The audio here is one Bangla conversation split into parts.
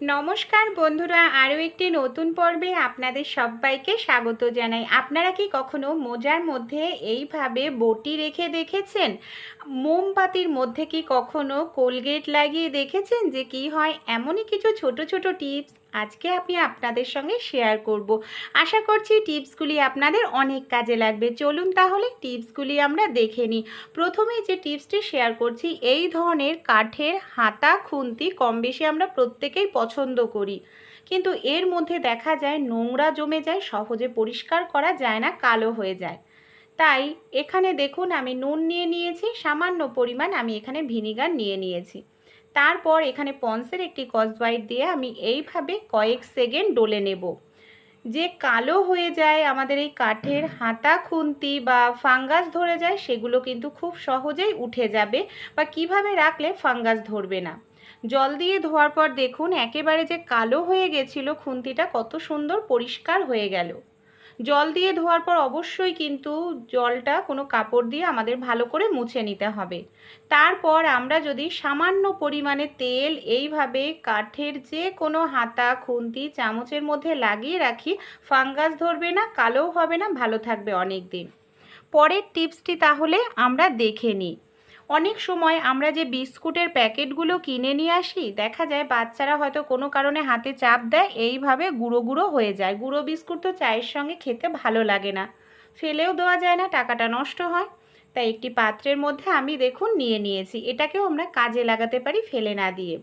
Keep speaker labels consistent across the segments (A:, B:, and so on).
A: নমস্কার বন্ধুরা, আরও একটি নতুন পর্বে আপনাদের সবাইকে স্বাগত জানাই। আপনারা কি কখনো মোজার মধ্যে এইভাবে বটি রেখে দেখেছেন? মোমবাতির মধ্যে কি কখনো কোলগেট লাগিয়ে দেখেছেন যে কি হয়? এমনই কিছু ছোট ছোট টিপস আজকে আমি আপনাদের সঙ্গে শেয়ার করব। আশা করছি টিপসগুলি আপনাদের অনেক কাজে লাগবে। চলুন তাহলে টিপসগুলি আমরা দেখে নিই। প্রথমে যে টিপসটি শেয়ার করছি, এই ধরনের কাঠের হাতা, খুন্তি কম বেশি আমরা প্রত্যেকেই পছন্দ করি। কিন্তু এর মধ্যে দেখা যায় নোংরা জমে যায়, সহজে পরিষ্কার করা যায় না, কালো হয়ে যায়। তাই এখানে দেখুন, আমি নুন নিয়ে নিয়েছি, সামান্য পরিমাণ আমি এখানে ভিনিগার নিয়ে নিয়েছি। তারপর এখানে পন্সের একটি কসবাইট দিয়ে আমি এইভাবে কয়েক সেকেন্ড ডলে নেব। যে কালো হয়ে যায় আমাদের এই কাঠের হাতা খুন্তি বা ফাঙ্গাস ধরে যায়, সেগুলো কিন্তু খুব সহজেই উঠে যাবে বা কীভাবে রাখলে ফাঙ্গাস ধরবে না। জল দিয়ে ধোয়ার পর দেখুন, একেবারে যে কালো হয়ে গেছিল খুন্তিটা কত সুন্দর পরিষ্কার হয়ে গেল। জল দিয়ে ধোয়ার পর অবশ্যই কিন্তু জলটা কোনো কাপড় দিয়ে আমাদের ভালো করে মুছে নিতে হবে। তারপর আমরা যদি সামান্য পরিমাণে তেল এইভাবে কাঠের যে কোনো হাতা, খুন্তি, চামচের মধ্যে লাগিয়ে রাখি, ফাঙ্গাস ধরবে না, কালোও হবে না, ভালো থাকবে অনেক দিন পরের টিপসটি তাহলে আমরা দেখে নিই। অনেক সময় আমরা যে বিস্কুটের প্যাকেটগুলো কিনে নিয়ে আসি, দেখা যায় বাচ্চারা হয়তো কোনো কারণে হাতে চাপ দেয়, এইভাবে গুঁড়ো গুঁড়ো হয়ে যায়। গুঁড়ো বিস্কুট তো চায়ের সঙ্গে খেতে ভালো লাগে না। ফেলেও দেওয়া যায় না, টাকাটা নষ্ট হয়। তাই একটি পাত্রের মধ্যে আমি দেখুন নিয়ে নিয়েছি, এটাকেও আমরা কাজে লাগাতে পারি ফেলে না দিয়ে।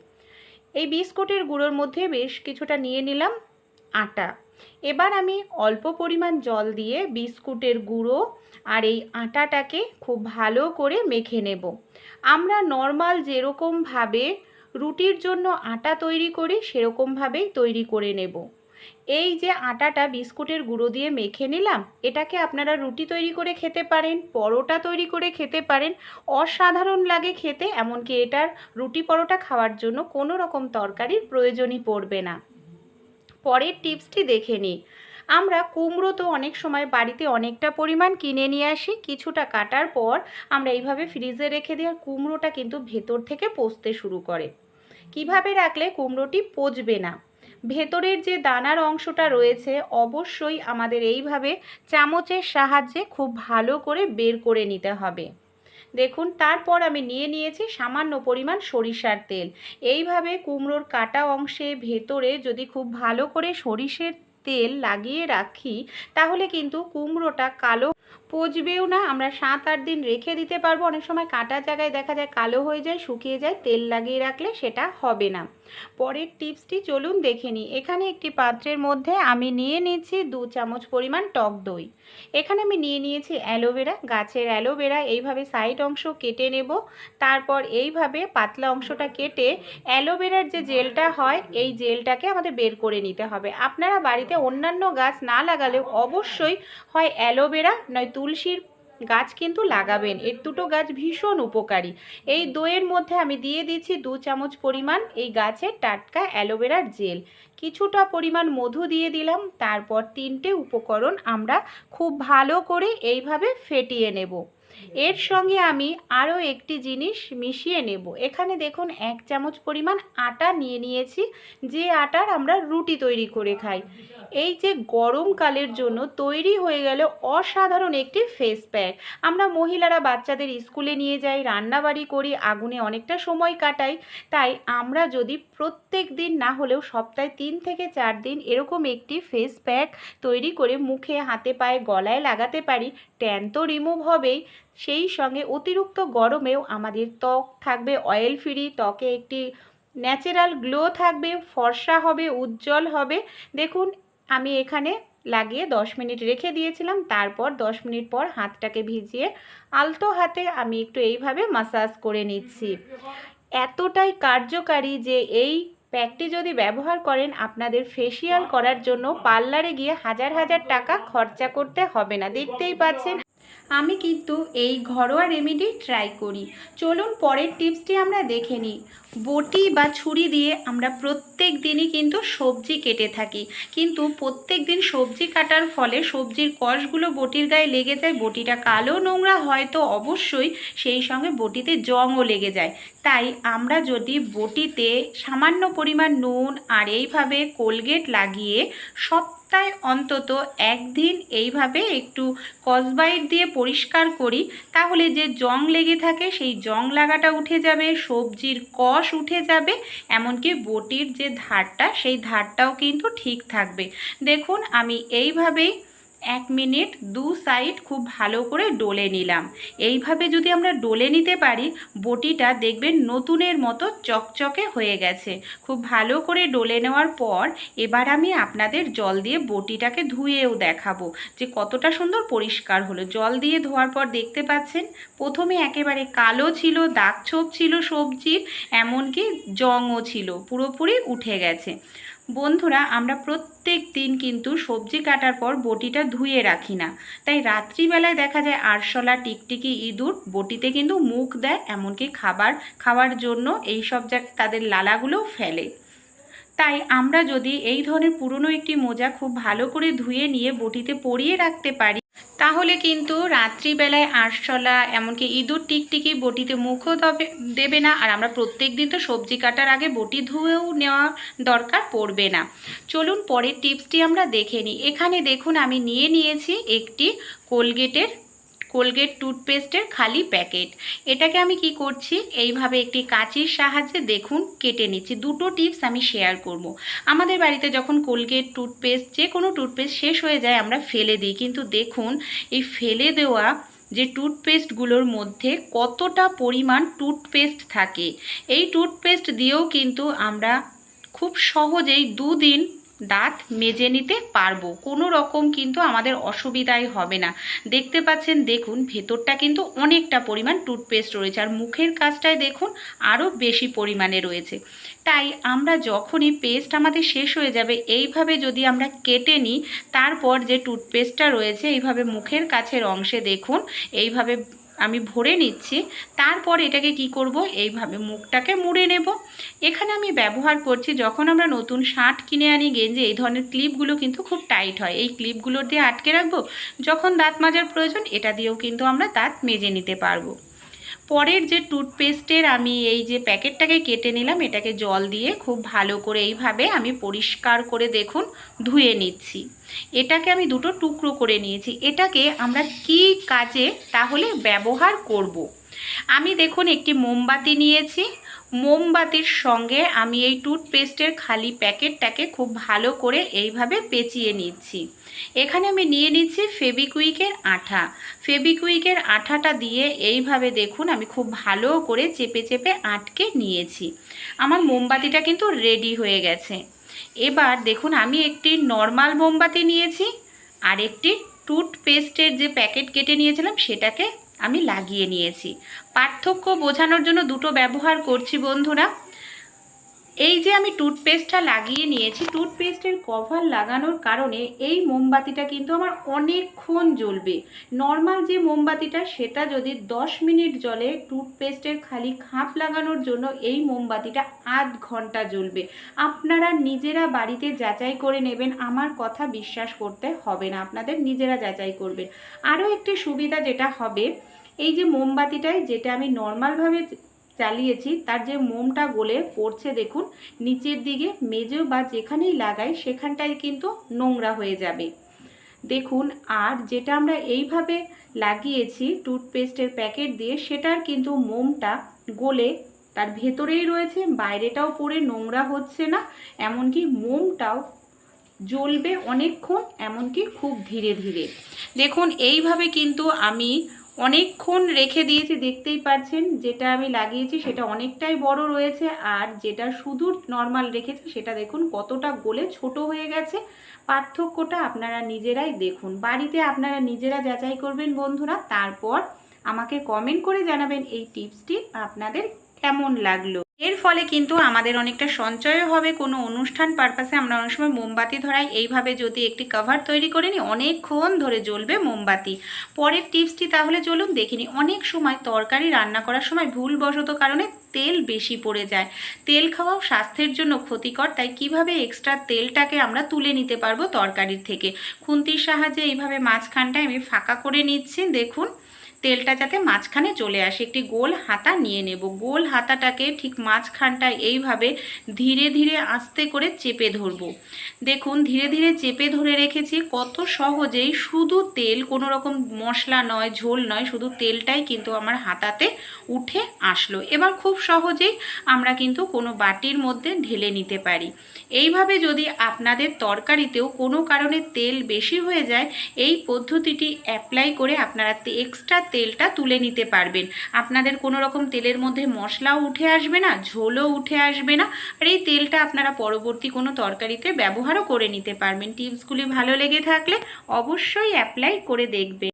A: এই বিস্কুটের গুঁড়োর মধ্যে বেশ কিছুটা নিয়ে নিলাম, আটা। এবার আমি অল্প পরিমাণ জল দিয়ে বিস্কুটের গুঁড়ো আর এই আটাটাকে খুব ভালো করে মেখে নেব। আমরা নর্মাল যেরকমভাবে রুটির জন্য আটা তৈরি করি, সেরকমভাবেই তৈরি করে নেব। এই যে আটাটা বিস্কুটের গুঁড়ো দিয়ে মেখে নিলাম, এটাকে আপনারা রুটি তৈরি করে খেতে পারেন, পরোটা তৈরি করে খেতে পারেন, অসাধারণ লাগে খেতে, এমনকি এটার রুটি পরোটা খাওয়ার জন্য কোনো রকম তরকারির প্রয়োজনই পড়বে না। পরের টিপসটি দেখে নিই আমরা কুমড়ো তো অনেক সময় বাড়িতে অনেকটা পরিমাণ কিনে নিয়ে আসি, কিছুটা কাটার পর আমরা এইভাবে ফ্রিজে রেখে দিই আর কুমড়োটা কিন্তু ভেতর থেকে পচতে শুরু করে। কীভাবে রাখলে কুমড়োটি পচবে না? ভেতরের যে দানার অংশটা রয়েছে, অবশ্যই আমাদের এইভাবে চামচের সাহায্যে খুব ভালো করে বের করে নিতে হবে। দেখুন, তারপর আমি নিয়ে নিয়েছি সামান্য পরিমাণ সরিষার তেল। এইভাবে কুমড়োর কাটা অংশে ভেতরে যদি খুব ভালো করে সরিষের তেল লাগিয়ে রাখি, তাহলে কিন্তু কুমড়োটা কালো পচবেও না, আমরা সাত আট দিন রেখে দিতে পারব। অনেক সময় কাটা জায়গায় দেখা যায় কালো হয়ে যায়, শুকিয়ে যায়, তেল লাগিয়ে রাখলে সেটা হবে না। পরের টিপসটি চলুন দেখে নিই। এখানে একটি পাত্রের মধ্যে আমি নিয়ে নিচ্ছি দু চামচ পরিমাণ টক দই। এখানে আমি নিয়ে নিয়েছি অ্যালোভেরা, গাছের অ্যালোভেরা, এইভাবে সাইড অংশ কেটে নেব। তারপর এইভাবে পাতলা অংশটা কেটে অ্যালোভেরার যে জেলটা হয়, এই জেলটাকে আমাদের বের করে নিতে হবে। আপনারা বাড়িতে অন্যান্য গাছ না লাগালেও অবশ্যই হয় অ্যালোভেরা, নয় তুলসীর গাছ কিন্তু লাগাবেন। এর দুটো গাছ ভীষণ উপকারী। এই দইয়ের মধ্যে আমি দিয়ে দিচ্ছি দু চামচ পরিমাণ এই গাছের টাটকা অ্যালোভেরার জেল। কিছুটা পরিমাণ মধু দিয়ে দিলাম, তারপর তিনটে উপকরণ আমরা খুব ভালো করে এইভাবে ফেটিয়ে নেব। এর সঙ্গে আমি আরও একটি জিনিস মিশিয়ে নেব। এখানে দেখুন এক চামচ পরিমাণ আটা নিয়ে নিয়েছি। যে আটার আমরা রুটি তৈরি করে খাই। এই যে গরমকালের জন্য তৈরি হয়ে গেল অসাধারণ একটি ফেস প্যাক আমরা মহিলারা বাচ্চাদের স্কুলে নিয়ে যাই, রান্নাবাড়ি করি, আগুনে অনেকটা সময় কাটাই। তাই আমরা যদি প্রত্যেক দিন না হলেও সপ্তাহে তিন থেকে চার দিন এরকম একটি ফেস প্যাক তৈরি করে মুখে, হাতে পায়ে, গলায় লাগাতে পারি ট্যান তো রিমুভ হবেই। সেই সঙ্গে অতিরিক্ত গরমেও আমাদের ত্বক থাকবে অয়েল ফ্রি ত্বকে একটি ন্যাচারাল গ্লো থাকবে, ফর্সা হবে, উজ্জ্বল হবে। দেখুন, আমি এখানে লাগিয়ে দশ মিনিট রেখে দিয়েছিলাম, তারপর দশ মিনিট পর হাতটাকে ভিজিয়ে আলতো হাতে আমি একটু এইভাবে মাসাজ করে নিচ্ছি। এতটাই কার্যকারী যে এই প্যাকটি যদি ব্যবহার করেন, আপনাদের ফেসিয়াল করার জন্য পার্লারে গিয়ে হাজার হাজার টাকা খরচা করতে হবে না। দেখতেই পাচ্ছেন আমি কিন্তু এই ঘরোয়া রেমেডি ট্রাই করি। চলুন পরের টিপসটি আমরা দেখে নিই। বটি বা ছুরি দিয়ে আমরা প্রত্যেক দিনই কিন্তু সবজি কেটে থাকি। কিন্তু প্রত্যেক দিন সবজি কাটার ফলে সবজির কষগুলো বটির গায়ে লেগে যায়, বটিটা কালো নোংরা হয়তো অবশ্যই সেই সঙ্গে বটিতে জংও লেগে যায়। তাই আমরা যদি বটিতে সামান্য পরিমাণ নুন আর এইভাবে কোলগেট লাগিয়ে সপ্তাহে অন্তত একদিন এইভাবে একটু কসবাইট দিয়ে পরিষ্কার করি, তাহলে যে জং লেগে থাকে সেই জং লাগাটা উঠে যাবে, সবজির কষ উঠে যাবে, এমনকি বটির যে ধারটা, সেই ধারটাও কিন্তু ঠিক থাকবে। দেখুন, আমি এইভাবেই এক মিনিট দু সাইড খুব ভালো করে ডলে নিলাম। এইভাবে যদি আমরা ডলে নিতে পারি, বটিটা দেখবেন নতুনের মতো চকচকে হয়ে গেছে। খুব ভালো করে ডলে নেওয়ার পর এবার আমি আপনাদের জল দিয়ে বটিটাকে ধুয়েও দেখাবো যে কতটা সুন্দর পরিষ্কার হলো। জল দিয়ে ধোয়ার পর দেখতে পাচ্ছেন, প্রথমে একেবারে কালো ছিল, দাগ ছোপ ছিল সবজির, এমনকি জংও ছিল, পুরোপুরি উঠে গেছে। বন্ধুরা, আমরা প্রত্যেক দিন কিন্তু সবজি কাটার পর বটিটা ধুয়ে রাখি না। তাই রাত্রিবেলায় দেখা যায় আরশোলা, টিকটিকি, ইঁদুর বটিতে কিন্তু মুখ দেয়, এমনকি খাবার খাওয়ার জন্য এই সব জায়গায় তাদের লালাগুলোও ফেলে। তাই আমরা যদি এই ধরনের পুরনো একটি মোজা খুব ভালো করে ধুয়ে নিয়ে বটিতে পরিয়ে রাখতে পারি তাহলে কিন্তু রাত্রিবেলায় আরশলা, এমনকি ইঁদুর টিকটিকি বটিতে মুখও দেবে না। আর আমরা প্রত্যেক দিন তো সবজি কাটার আগে বটি ধুয়েও নেওয়া দরকার পড়বে না। চলুন পরের টিপসটি আমরা দেখে নিই। এখানে দেখুন, আমি নিয়ে নিয়েছি একটি কোলগেটের কোলগেট টুথপেস্টের খালি প্যাকেট। এটাকে আমি কি করছি? এইভাবে একটি কাঁচির সাহায্যে দেখুন, কেটে নিচ্ছি। দুটো টিপস আমি শেয়ার করব। আমাদের বাড়িতে যখন কোলগেট টুথপেস্ট, যে কোনো টুথপেস্ট শেষ হয়ে যায়, আমরা ফেলে দিই। কিন্তু দেখুন, এই ফেলে দেওয়া যে টুথপেস্টগুলোর মধ্যে কতটা পরিমাণ টুথপেস্ট থাকে। এই টুথপেস্ট দিয়েও কিন্তু আমরা খুব সহজেই দুদিন দাঁত মেজে নিতে পারব। কোনো রকম কিন্তু আমাদের অসুবিধাই হবে না। দেখতে পাচ্ছেন, দেখুন, ভেতরটা কিন্তু অনেকটা পরিমাণ টুথপেস্ট রয়েছে আর মুখের কাজটায় দেখুন, আরও বেশি পরিমাণে রয়েছে। তাই আমরা যখনই পেস্ট আমাদের শেষ হয়ে যাবে, এইভাবে যদি আমরা কেটে নিই, তারপর যে টুথপেস্টটা রয়েছে, এইভাবে মুখের কাছের অংশে দেখুন, এইভাবে আমি ভরে নিচ্ছি। তারপর এটাকে কি করব? এইভাবে মুখটাকে মুড়ে নেব। এখানে আমি ব্যবহার করছি যখন আমরা নতুন শার্ট কিনে আনি, গেঞ্জে, এই ধরনের ক্লিপগুলো কিন্তু খুব টাইট হয়। এই ক্লিপগুলো দিয়ে আটকে রাখব। যখন দাঁত মাজার প্রয়োজন, এটা দিয়েও কিন্তু আমরা দাঁত মেজে নিতে পারব। পরের যে টুথপেস্টের আমি এই যে প্যাকেটটাকে কেটে নিলাম, এটাকে জল দিয়ে খুব ভালো করে এইভাবে আমি পরিষ্কার করে দেখুন ধুয়ে নিচ্ছি এটাকে আমি দুটো টুকরো করে নিয়েছি এটাকে আমরা কি কাজে তাহলে ব্যবহার করব। আমি দেখুন একটি মোমবাতি নিয়েছি মোমবাতির সঙ্গে আমি এই টুথপেস্টের খালি প্যাকেটটাকে খুব ভালো করে এইভাবে পেঁচিয়ে নিচ্ছি। এখানে আমি নিয়ে নিচ্ছি ফেবিকুইকের আঠা। ফেবিকুইকের আঠাটা দিয়ে এইভাবে দেখুন আমি খুব ভালো করে চেপে চেপে আটকে নিয়েছি। আমার মোমবাতিটা কিন্তু রেডি হয়ে গেছে। এবার দেখুন আমি একটি নর্মাল মোমবাতি নিয়েছি আর একটি টুথপেস্টের যে প্যাকেট কেটে নিয়েছিলাম সেটাকে আমি লাগিয়ে নিয়েছি। পার্থক্য বোঝানোর জন্য দুটো ব্যবহার করছি বন্ধুরা। এই যে আমি টুথপেস্টটা লাগিয়ে নিয়েছি টুথপেস্টের কভার লাগানোর কারণে এই মোমবাতিটা কিন্তু আমার অনেকক্ষণ জ্বলবে। নর্মাল যে মোমবাতিটা, সেটা যদি 10 মিনিট জলে টুথপেস্টের খালি খাপ লাগানোর জন্য এই মোমবাতিটা আধ ঘণ্টা জ্বলবে। আপনারা নিজেরা বাড়িতে যাচাই করে নেবেন, আমার কথা বিশ্বাস করতে হবে না, আপনাদের নিজেরা যাচাই করবেন। আরও একটি সুবিধা যেটা হবে, এই যে মোমবাতিটায় যেটা আমি নর্মালভাবে চালিয়েছি। তার যে মোমটা গলে পড়ছে দেখুন, নিচের দিকে মেজো বা যেখানেই লাগাই সেখানটায় কিন্তু নোংরা হয়ে যাবে। দেখুন, আর যেটা আমরা এইভাবে লাগিয়েছি টুথপেস্টের প্যাকেট দিয়ে, সেটার কিন্তু মোমটা গলে তার ভেতরেই রয়েছে, বাইরেটাও পরে নোংরা হচ্ছে না, এমনকি মোমটাও জ্বলবে অনেকক্ষণ, এমনকি খুব ধীরে ধীরে। দেখুন, এইভাবে কিন্তু আমি অনেকক্ষণ রেখে দিয়েছি, দেখতেই পাচ্ছেন যেটা আমি লাগিয়েছি সেটা অনেকটাই বড় রয়েছে আর যেটা শুধু নর্মাল রেখেছি সেটা দেখুন কতটা গোলে ছোট হয়ে গেছে। পার্থক্যটা আপনারা নিজেরাই দেখুন। বাড়িতে আপনারা নিজেরা যাচাই করবেন বন্ধুরা, তারপর আমাকে কমেন্ট করে জানাবেন এই টিপসটি আপনাদের কেমন লাগল। এর ফলে কিন্তু আমাদের অনেকটা সঞ্চয়ও হবে। কোনো অনুষ্ঠান পারপাসে আমরা অনেক সময় মোমবাতি ধরাই। এইভাবে যদি একটি কভার তৈরি করে নিই, অনেকক্ষণ ধরে জ্বলবে মোমবাতি। পরের টিপসটি তাহলে চলুন দেখিনি অনেক সময় তরকারি রান্না করার সময় ভুলবশত কারণে তেল বেশি পড়ে যায়। তেল খাওয়াও স্বাস্থ্যের জন্য ক্ষতিকর, তাই কীভাবে এক্সট্রা তেলটাকে আমরা তুলে নিতে পারব তরকারির থেকে? খুন্তির সাহায্যে এইভাবে মাঝখানটায় আমি ফাঁকা করে নিচ্ছি। দেখুন তেলটা যাতে মাঝখানে চলে আসে, একটি গোল হাতা নিয়ে নেব। গোল হাতাটাকে ঠিক মাঝখানটায় এইভাবে ধীরে ধীরে আস্তে করে চেপে ধরব। দেখুন, ধীরে ধীরে চেপে ধরে রেখেছি, কত সহজেই শুধু তেল, কোনো রকম মশলা নয়, ঝোল নয়, শুধু তেলটাই কিন্তু আমার হাতাতে উঠে আসলো। এবার খুব সহজেই আমরা কিন্তু কোনো বাটির মধ্যে ঢেলে নিতে পারি। এইভাবে যদি আপনাদের তরকারিতেও কোনো কারণে তেল বেশি হয়ে যায়, এই পদ্ধতিটি অ্যাপ্লাই করে আপনারা এক্সট্রা তেলটা তুলে নিতে পারবেন। আপনাদের কোনো রকম তেলের মধ্যে মশলাও উঠে আসবে না, ঝোলও উঠে আসবে না। আর এই তেলটা আপনারা পরবর্তী কোনো তরকারিতে ব্যবহারও করে নিতে পারবেন। টিপসগুলি ভালো লেগে থাকলে অবশ্যই অ্যাপ্লাই করে দেখবেন।